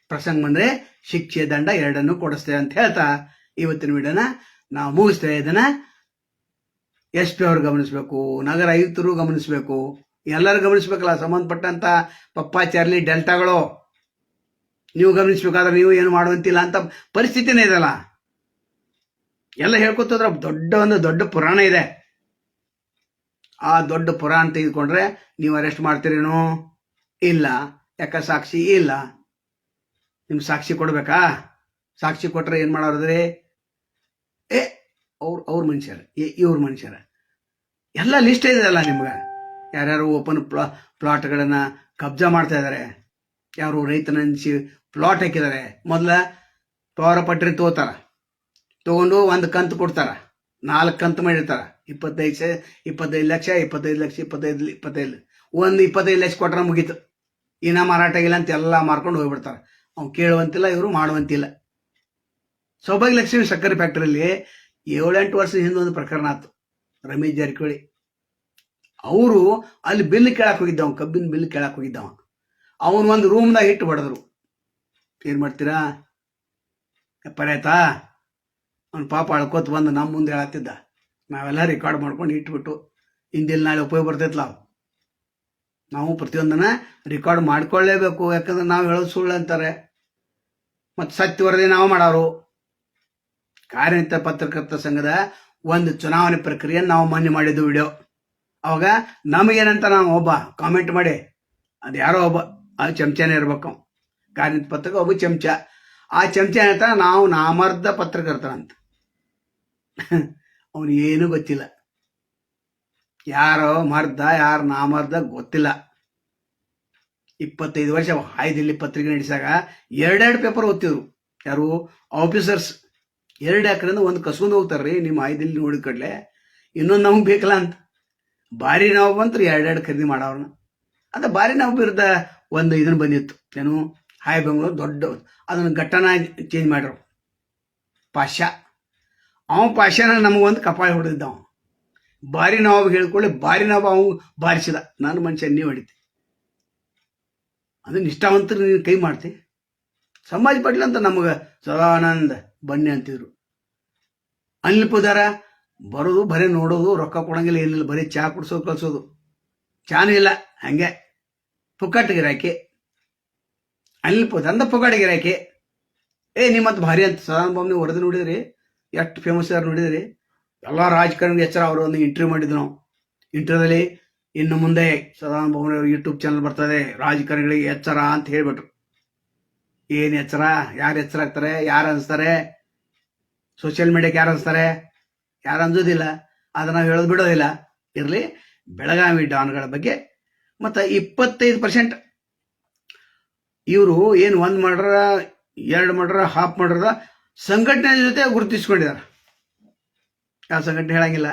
ಪ್ರಸಂಗ ಬಂದ್ರೆ ಶಿಕ್ಷೆ ದಂಡ ಎರಡನ್ನು ಕೊಡಿಸ್ತೇವೆ ಅಂತ ಹೇಳ್ತಾ ಇವತ್ತಿನ ವಿಡಿಯೋನ ನಾವು ಮುಗಿಸ್ತೇವೆ. ಇದನ್ನ ಎಸ್ ಪಿ ಅವ್ರು ಗಮನಿಸಬೇಕು, ನಗರ ಆಯುಕ್ತರು ಗಮನಿಸಬೇಕು. ಎಲ್ಲರೂ ಗಮನಿಸ್ಬೇಕಲ್ಲ, ಸಂಬಂಧಪಟ್ಟಂತ ಪಪ್ಪಾಚಾರ್ಲಿ, ಡೆಲ್ಟಾಗಳು. ನೀವು ಗಮನಿಸ್ಬೇಕಾದ್ರೆ ನೀವು ಏನು ಮಾಡುವಂತಿಲ್ಲ ಅಂತ ಪರಿಸ್ಥಿತಿನೇ ಇದೆಲ್ಲ. ಎಲ್ಲ ಹೇಳ್ಕೊತಂದ್ರೆ ದೊಡ್ಡ ಒಂದು ದೊಡ್ಡ ಪುರಾಣ ಇದೆ. ಆ ದೊಡ್ಡ ಪುರಾಣ ತೆಗೆದುಕೊಂಡ್ರೆ ನೀವು ಅರೆಸ್ಟ್ ಮಾಡ್ತೀರೇನೋ? ಇಲ್ಲ. ಯಾಕ ಸಾಕ್ಷಿ? ಇಲ್ಲ. ನಿಮ್ಗೆ ಸಾಕ್ಷಿ ಕೊಡ್ಬೇಕಾ? ಸಾಕ್ಷಿ ಕೊಟ್ರೆ ಏನು ಮಾಡೋದ್ರಿ? ಏ, ಅವ್ರ ಅವ್ರ ಮನುಷ್ಯರ. ಇವ್ರ ಮನುಷ್ಯರ. ಎಲ್ಲ ಲಿಸ್ಟ್ ಇದೆಯಲ್ಲ ನಿಮ್ಗೆ. ಯಾರ್ಯಾರು ಓಪನ್ ಪ್ಲಾ ಪ್ಲಾಟ್ಗಳನ್ನು ಕಬ್ಜಾ ಮಾಡ್ತಾ ಇದ್ದಾರೆ ಯಾರು ರೈತನ ಪ್ಲಾಟ್ ಹಾಕಿದ್ದಾರೆ ಮೊದಲ ಪವರ ಪಟ್ರಿ ತಗೋತಾರ. ತೊಗೊಂಡು ಒಂದು ಕಂತು ಕೊಡ್ತಾರ. ನಾಲ್ಕು ಕಂತು ಮಾಡಿರ್ತಾರ. ಇಪ್ಪತ್ತೈದು ಇಪ್ಪತ್ತೈದು ಲಕ್ಷ ಇಪ್ಪತ್ತೈದು ಲಕ್ಷ, ಇಪ್ಪತ್ತೈದು ಇಪ್ಪತ್ತೈದು ಒಂದು ಇಪ್ಪತ್ತೈದು ಲಕ್ಷ ಕೊಟ್ರೆ ಮುಗೀತು. ಇನ್ನ ಮಾರಾಟ ಆಗಿಲ್ಲ ಅಂತ ಎಲ್ಲ ಮಾರ್ಕೊಂಡು ಹೋಗ್ಬಿಡ್ತಾರೆ. ಅವ್ನು ಕೇಳುವಂತಿಲ್ಲ, ಇವರು ಮಾಡುವಂತಿಲ್ಲ. ಸೌಭಾಗ್ಯ ಲಕ್ಷ್ಮಿ ಸಕ್ಕರೆ ಫ್ಯಾಕ್ಟ್ರಿಯಲ್ಲಿ ಏಳೆಂಟು ವರ್ಷದ ಹಿಂದೆ ಒಂದು ಪ್ರಕರಣ ಆಯ್ತು ರಮೇಶ್ ಜಾರಕಿಹೊಳಿ. ಅವರು ಅಲ್ಲಿ ಬಿಲ್ ಕೇಳಕ್ ಹೋಗಿದ್ದವ ಕಬ್ಬಿನ ಬಿಲ್ ಕೇಳಕ್ ಹೋಗಿದ್ದವ ಅವನು ಒಂದು ರೂಮ್ದಾಗ ಇಟ್ಟು ಹೊಡೆದ್ರು ಏನ್ ಮಾಡ್ತೀರಾ? ಆಯ್ತಾ? ಅವ್ನ ಪಾಪ ಅಳ್ಕೋತ ಬಂದು ನಮ್ಮ ಮುಂದೆ ಹೇಳತ್ತಿದ್ದ. ನಾವೆಲ್ಲ ರೆಕಾರ್ಡ್ ಮಾಡ್ಕೊಂಡು ಇಟ್ಬಿಟ್ಟು, ಹಿಂದಿಲ್ ನಾಳೆ ಉಪಯೋಗ ಬರ್ತೈತ್ಲ ನಾವು ಪ್ರತಿಯೊಂದನ್ನ ರೆಕಾರ್ಡ್ ಮಾಡ್ಕೊಳ್ಳೇಬೇಕು ಯಾಕಂದ್ರೆ ನಾವು ಹೇಳೋದು ಸುಳ್ಳು ಅಂತಾರೆ. ಮತ್ತು ಸತ್ಯ ವರದಿ ನಾವು ಮಾಡೋರು. ಕಾರ್ಯನಿತ ಪತ್ರಕರ್ತ ಸಂಘದ ಒಂದು ಚುನಾವಣೆ ಪ್ರಕ್ರಿಯೆ ನಾವು ಮಾನ್ಯ ಮಾಡಿದ್ದು ವಿಡಿಯೋ ಅವಾಗ ನಮಗೇನಂತ ನಾವು ಒಬ್ಬ ಕಾಮೆಂಟ್ ಮಾಡಿ ಅದು ಯಾರೋ ಒಬ್ಬ, ಆ ಚಮಚನೇ ಇರ್ಬೇಕು ಕಾರ್ಯನಿರತ ಪತ್ರಕ ಒಬ್ಬ ಚಮಚ. ಆ ಚಮಚ ಏನಂತ ನಾವು ನಾಮರ್ಧ ಪತ್ರಕರ್ತರಂತ ಅವನು ಏನೂ ಗೊತ್ತಿಲ್ಲ. ಯಾರೋ ಮರ್ದ, ಯಾರು ನಾಮರ್ದ ಗೊತ್ತಿಲ್ಲ. ಇಪ್ಪತ್ತೈದು ವರ್ಷ ಹಾಯ್ದಿಲ್ಲಿ ಪತ್ರಿಕೆ ನಡೆಸಾಗ ಎರಡೆರಡು ಪೇಪರ್ ಓದ್ತಿದ್ರು. ಯಾರು? ಆಫೀಸರ್ಸ್. ಎರಡು ಎಕರೆಯಿಂದ ಒಂದು ಕಸ್ಕೊಂಡು ಹೋಗ್ತಾರ್ರಿ, ನಿಮ್ಮ ಹಾಯ್ದಿಲ್ಲಿ ನೋಡಿ ಕಡ್ಲೆ. ಇನ್ನೊಂದು ನಮಗೆ ಬೇಕಲ್ಲ ಅಂತ. ಭಾರಿ ನಾವು ಬಂತು ಎರಡೆರಡು ಖರೀದಿ ಮಾಡವ್ರನ್ನ. ಅಂತ ಭಾರಿ ನಾವು ವಿರುದ್ಧ ಒಂದು ಇದನ್ನು ಬಂದಿತ್ತು. ಏನು? ಹಾಯ್ ಬೆಂಗಳೂರು ದೊಡ್ಡ ಅದನ್ನು ಘಟನಾ ಚೇಂಜ್ ಮಾಡ್ರು. ಪಾಶ್ಯ ಅವ ಪಾಶ್ಯನ ನಮಗೊಂದು ಕಪಾಳ ಹೊಡೆದಿದ್ದ ಅವ ಬಾರಿ ನಾವು ಹೇಳ್ಕೊಳ್ಳಿ ಬಾರಿ ನಾವು ಅವು ಬಾರಿಸಿದ. ನಾನು ಮನುಷ್ಯ ನೀವು ಹೊಡಿತೆ. ಅದನ್ನ ನಿಷ್ಠಾವಂತರು ನೀನು ಕೈ ಮಾಡ್ತಿ. ಸಮಾಜ ಪಟ್ಲ ಅಂತ ನಮಗೆ ಸದಾನಂದ ಬನ್ನಿ ಅಂತಿದ್ರು. ಅನಿಲ್ ಪುದಾರ ಬರೋದು ಬರೀ ನೋಡೋದು, ರೊಕ್ಕ ಕೊಡಂಗಿಲ್ಲ, ಏನಿಲ್ಲ, ಬರೀ ಚಹಾ ಕುಡಿಸೋದು ಕಲ್ಸೋದು ಚಾನೂ ಇಲ್ಲ, ಹಂಗೆ. ಪುಕ್ಕಟ್ಟಿಗೆ ಗಿರಾಕಿ ಅನಿಲ್ ಪುದಾರ ಅಂದ ಪುಕ್ಕಟ್ ಗಿರಾಕಿ ಏ, ನಿಮ್ಮಂತ ಭಾರಿ ಅಂತ ಸದಾನಂದ ಬಾಬು ನೀವು ವರದಿ ನೋಡಿದ್ರಿ? ಎಷ್ಟು ಫೇಮಸ್ ಯಾರು ನೋಡಿದ್ರಿ? ಎಲ್ಲ ರಾಜಕಾರಣಿ ಎಚ್ಚರ ಅವರು ಒಂದು ಇಂಟರ್ವ್ಯೂ ಮಾಡಿದ್ರು ನಾವು. ಇಂಟರ್ವ್ಯೂದಲ್ಲಿ ಇನ್ನು ಮುಂದೆ ಸದಾನಂದ ಭವನ ಯೂಟ್ಯೂಬ್ ಚಾನಲ್ ಬರ್ತದೆ. ರಾಜಕಾರಣಿಗಳಿಗೆ ಎಚ್ಚರ ಅಂತ ಹೇಳ್ಬಿಟ್ರು. ಏನು ಎಚ್ಚರ? ಯಾರು ಎಚ್ಚರ ಆಗ್ತಾರೆ? ಯಾರು ಅನ್ಸ್ತಾರೆ? ಸೋಷಿಯಲ್ ಮೀಡಿಯಾಕ್ಕೆ ಯಾರು ಅನಿಸ್ತಾರೆ? ಯಾರು ಅನ್ಸೋದಿಲ್ಲ. ಅದನ್ನ ಹೇಳೋದು ಬಿಡೋದಿಲ್ಲ. ಇರಲಿ, ಬೆಳಗಾವಿ ಡಾನ್ಗಳ ಬಗ್ಗೆ. ಮತ್ತು ಇಪ್ಪತ್ತೈದು ಪರ್ಸೆಂಟ್ ಇವರು ಏನು ಒಂದು ಮಾಡ್ರ, ಎರಡು ಮಾಡ್ರ ಹಾಫ್ ಮಾಡ್ರದ ಸಂಘಟನೆ ಜೊತೆ ಗುರುತಿಸ್ಕೊಂಡಿದ್ದಾರೆ ಯಾವ ಸಂಘಟನೆ ಹೇಳಂಗಿಲ್ಲ.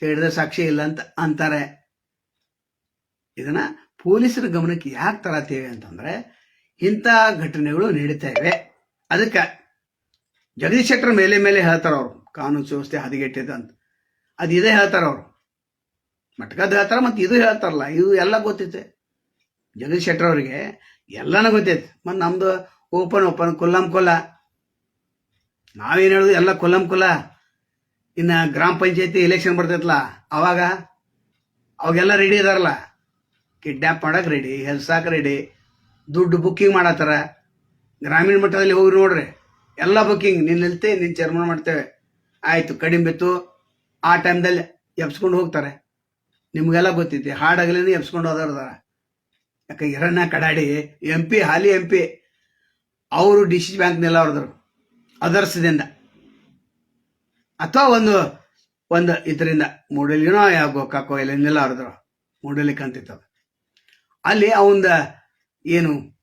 ಹೇಳಿದ್ರೆ ಸಾಕ್ಷಿ ಇಲ್ಲ ಅಂತ ಅಂತಾರೆ. ಇದನ್ನ ಪೊಲೀಸರ ಗಮನಕ್ಕೆ ಯಾಕೆ ತರತೇವೆ ಅಂತಂದ್ರೆ, ಇಂಥ ಘಟನೆಗಳು ನಡೀತಾ ಇವೆ. ಅದಕ್ಕೆ ಜಗದೀಶ್ ಶೆಟ್ಟರ್ ಮೇಲೆ ಮೇಲೆ ಹೇಳ್ತಾರ ಅವರು, ಕಾನೂನು ಸುವ್ಯವಸ್ಥೆ ಹದಗೆಟ್ಟಿದೆ ಅಂತ. ಅದು ಇದೇ ಹೇಳ್ತಾರ ಅವರು. ಮಟ್ಕದ್ದು ಹೇಳ್ತಾರ ಮತ್ತು ಇದು ಹೇಳ್ತಾರಲ್ಲ, ಇದು ಎಲ್ಲ ಗೊತ್ತೈತೆ ಜಗದೀಶ್ ಶೆಟ್ಟರ್ ಅವರಿಗೆ ಎಲ್ಲನೂ ಗೊತ್ತೈತೆ. ಮತ್ತು ನಮ್ದು ಓಪನ್ ಓಪನ್, ಕೊಲ್ಲಂ, ಕೊಲ್ಲ. ನಾವೇನು ಹೇಳೋದು? ಎಲ್ಲ ಕೊಲ್ಲಂ, ಕೊಲ್ಲ. ಇನ್ನು ಗ್ರಾಮ ಪಂಚಾಯತಿ ಎಲೆಕ್ಷನ್ ಬರ್ತೈತಲ್ಲ ಅವಾಗ ಅವಾಗೆಲ್ಲ ರೆಡಿ ಇದಾರಲ್ಲ. ಕಿಡ್ನ್ಯಾಪ್ ಮಾಡೋಕೆ ರೆಡಿ ಹೆಲ್ಸಾಕ ರೆಡಿ ದುಡ್ಡು ಬುಕ್ಕಿಂಗ್ ಮಾಡತ್ತಾರ. ಗ್ರಾಮೀಣ ಮಟ್ಟದಲ್ಲಿ ಹೋಗಿ ನೋಡ್ರಿ. ಎಲ್ಲ ಬುಕ್ಕಿಂಗ್ ನಿನ್ನ ನಿಲ್ತೆ ನಿನ್ನ ಚೇರ್ಮನ್ ಮಾಡ್ತೇವೆ. ಆಯಿತು, ಕಡಿಮೆ ಬಿತ್ತು. ಆ ಟೈಮ್ದಲ್ಲಿ ಎಬ್ಸ್ಕೊಂಡು ಹೋಗ್ತಾರೆ. ನಿಮಗೆಲ್ಲ ಗೊತ್ತೈತಿ ಹಾಡಾಗಲೇ ಎಬ್ಸ್ಕೊಂಡು ಹೋದವ್ರದಾರ ಯಾಕೆ ಹಿರಣ್ಣ ಕಡಾಡಿ ಎಂ ಪಿ ಹಾಲಿ ಎಂ ಪಿ ಅವರು ಡಿ ಸಿ ಬ್ಯಾಂಕ್ನೆಲ್ಲ ಹೊಡೆದ್ರು ಅದರ್ಸದಿಂದ. ಅಥವಾ ಒಂದು ಒಂದು ಇದರಿಂದ ಮೂಡಲಿನೋ ಯಾವ ಗೋಕಾಕೋ ಎಲ್ಲಿಂದೆಲ್ಲ ಹೊಡೆದ್ರು ಮೂಡಲಿಕ್ಕೆ ಅಂತಿತ್ತದ ಅಲ್ಲಿ ಅವಂದ ಏನು,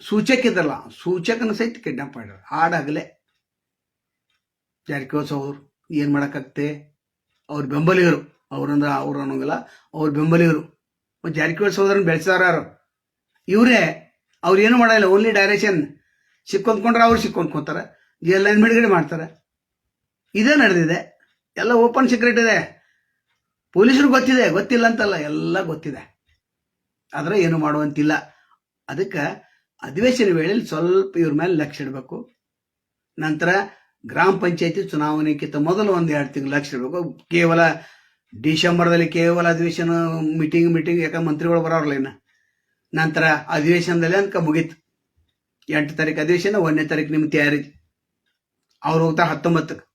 ಸೂಚಕ ಇದ್ರಲ್ಲ, ಸೂಚಕನ ಸಹಿತ ಕಿಡ್ನಾಪ್ ಮಾಡಿದ್ರು. ಹಾಡಾಗಲೇ. ಜಾರಕಿಹೊಳಿ ಅವರು ಏನು ಮಾಡೋಕ್ಕಾಗ್ತೆ? ಅವ್ರ ಬೆಂಬಲಿಗರು. ಅವ್ರಂದ್ರೆ, ಅವ್ರು ಅನ್ನೋಂಗಿಲ್ಲ, ಅವ್ರ ಬೆಂಬಲಿಗರು. ಮತ್ತು ಜಾರಕಿಹೊಳಿ ಸಹೋದರನ್ ಬೆಳೆಸಿದಾರ ಇವರೇ, ಅವ್ರು ಏನು ಮಾಡಲ್ಲ ಓನ್ಲಿ ಡೈರೆಕ್ಷನ್ ಸಿಕ್ಕೊಂಡ್ಕೊಂಡ್ರೆ ಅವ್ರು ಸಿಕ್ಕೊಂಡ್ಕೊತಾರೆ ಎಲ್ಲ ಬಿಡುಗಡೆ ಮಾಡ್ತಾರೆ. ಇದೇ ನಡೆದಿದೆ. ಎಲ್ಲ ಓಪನ್ ಸೀಕ್ರೆಟ್ ಇದೆ. ಪೊಲೀಸರು ಗೊತ್ತಿದೆ, ಗೊತ್ತಿಲ್ಲ ಅಂತಲ್ಲ, ಎಲ್ಲ ಗೊತ್ತಿದೆ. ಆದರೆ ಏನು ಮಾಡುವಂತಿಲ್ಲ. ಅದಕ್ಕೆ ಅಧಿವೇಶನ ವೇಳೆಯಲ್ಲಿ ಸ್ವಲ್ಪ ಇವ್ರ ಮೇಲೆ ಲಕ್ಷ ಇಡಬೇಕು. ನಂತರ ಗ್ರಾಮ ಪಂಚಾಯತಿ ಚುನಾವಣೆಗಿಂತ ಮೊದಲು ಒಂದು ಎರಡು ತಿಂಗಳು ಲಕ್ಷ ಇಡಬೇಕು. ಕೇವಲ ಡಿಸೆಂಬರ್ದಲ್ಲಿ ಕೇವಲ ಅಧಿವೇಶನ ಮೀಟಿಂಗ್ ಮೀಟಿಂಗ್ ಯಾಕಂದ್ರೆ ಮಂತ್ರಿಗಳು ಬರೋರಲ್ಲ ಇನ್ನು? ನಂತರ ಅಧಿವೇಶನದಲ್ಲಿ ಅನ್ಕ ಮುಗೀತು. ಎಂಟು ತಾರೀಕು ಅಧಿವೇಶನ, ಒಂದನೇ ತಾರೀಕು ನಿಮ್ಮ ತಯಾರಿ. ಅವ್ರು ಹೋಗ್ತಾ ಹತ್ತೊಂಬತ್ತಕ್ಕೆ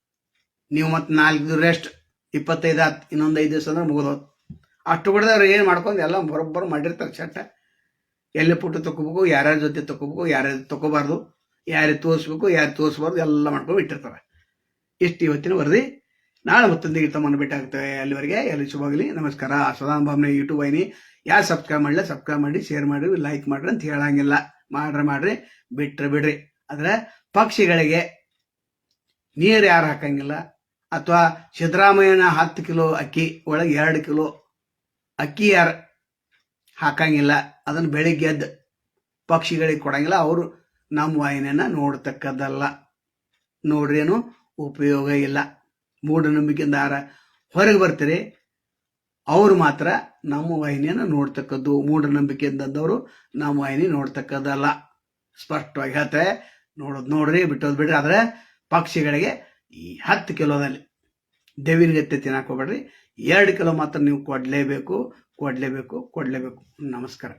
ನೀವು ಮತ್ತೆ ನಾಲ್ಕು ರೆಸ್ಟ್ ಇಪ್ಪತ್ತೈದು ಹತ್ತು ಇನ್ನೊಂದು ಐದು ದಿವಸ ಅಂದ್ರೆ ಮುಗಿದೋದು ಅಷ್ಟು ಕೂಡ ಅವ್ರು ಏನು ಮಾಡ್ಕೊಂಡು ಎಲ್ಲ ಬರೋಬ್ಬರು ಮಾಡಿರ್ತಾರೆ ಚಟ್ಟ. ಎಲ್ಲಿ ಪುಟ್ಟು ತಕ್ಕೋಬೇಕು, ಯಾರ್ಯಾರ ಜೊತೆ ತಗೋಬೇಕು ಯಾರ್ಯಾರು ತೊಗೋಬಾರ್ದು ಯಾರಿಗೆ ತೋರಿಸ್ಬೇಕು ಯಾರು ತೋರಿಸ್ಬಾರ್ದು ಎಲ್ಲ ಮಾಡ್ಕೊಂಡು ಇಟ್ಟಿರ್ತಾರೆ ಇಷ್ಟು ಇವತ್ತಿನ ವರದಿ. ನಾಳೆ ಮತ್ತೊಂದು ತಮ್ಮನ್ನು ಭೇಟಿಯಾಗುತ್ತೇವೆ ಅಲ್ಲಿವರೆಗೆ ಎಲ್ಲಿ ಶುಭವಾಗಲಿ. ನಮಸ್ಕಾರ. ಸದಾನ್ ಭಾವನೆ ಯೂಟ್ಯೂಬ್ ಐನಿ ಯಾರು ಸಬ್ಸ್ಕ್ರೈಬ್ ಮಾಡಲ್ಲ ಸಬ್ಸ್ಕ್ರೈಬ್ ಮಾಡಿ ಶೇರ್ ಮಾಡಿ ಲೈಕ್ ಮಾಡ್ರಿ ಅಂತ ಹೇಳಂಗಿಲ್ಲ. ಮಾಡ್ರಿ ಮಾಡ್ರಿ, ಬಿಟ್ರೆ ಬಿಡ್ರಿ. ಆದ್ರೆ ಪಕ್ಷಿಗಳಿಗೆ ನೀರು ಯಾರು ಹಾಕಂಗಿಲ್ಲ? ಅಥವಾ ಸಿದ್ದರಾಮಯ್ಯನ ಹತ್ತು ಕಿಲೋ ಅಕ್ಕಿ, ಒಳಗೆ ಎರಡು ಕಿಲೋ ಅಕ್ಕಿ ಯಾರು ಹಾಕಂಗಿಲ್ಲ? ಅದನ್ನು ಬೆಳಿಗ್ಗೆ ಎದ್ದು ಪಕ್ಷಿಗಳಿಗೆ ಕೊಡಂಗಿಲ್ಲ. ಅವರು ನಮ್ಮ ವಾಹಿನಿಯನ್ನು ನೋಡ್ತಕ್ಕದ್ದಲ್ಲ. ನೋಡ್ರೇನು ಉಪಯೋಗ ಇಲ್ಲ. ಮೂಢನಂಬಿಕೆಯಿಂದ ಯಾರ ಹೊರಗೆ ಬರ್ತಾರೆ, ಅವರು ಮಾತ್ರ ನಮ್ಮ ವಾಹಿನಿಯನ್ನು ನೋಡ್ತಕ್ಕದ್ದು. ಮೂಢನಂಬಿಕೆಯಿಂದವರು ನಮ್ಮ ವಾಹಿನಿ ನೋಡ್ತಕ್ಕದ್ದಲ್ಲ. ಸ್ಪಷ್ಟವಾಗಿ ಹೇಳ್ತಾರೆ ನೋಡೋದು ನೋಡ್ರಿ, ಬಿಟ್ಟೋದು ಬಿಡ್ರಿ. ಆದರೆ ಪಕ್ಷಿಗಳಿಗೆ ಈ ಹತ್ತು ಕಿಲೋದಲ್ಲಿ ದೇವಿನಗತ್ತೆ ತಿನ್ನಕ್ಕೆ ಹೋಗ್ಬೇಡ್ರಿ. ಎರಡು ಕಿಲೋ ಮಾತ್ರ ನೀವು ಕೊಡಲೇಬೇಕು ಕೊಡಲೇಬೇಕು ಕೊಡಲೇಬೇಕು. ನಮಸ್ಕಾರ.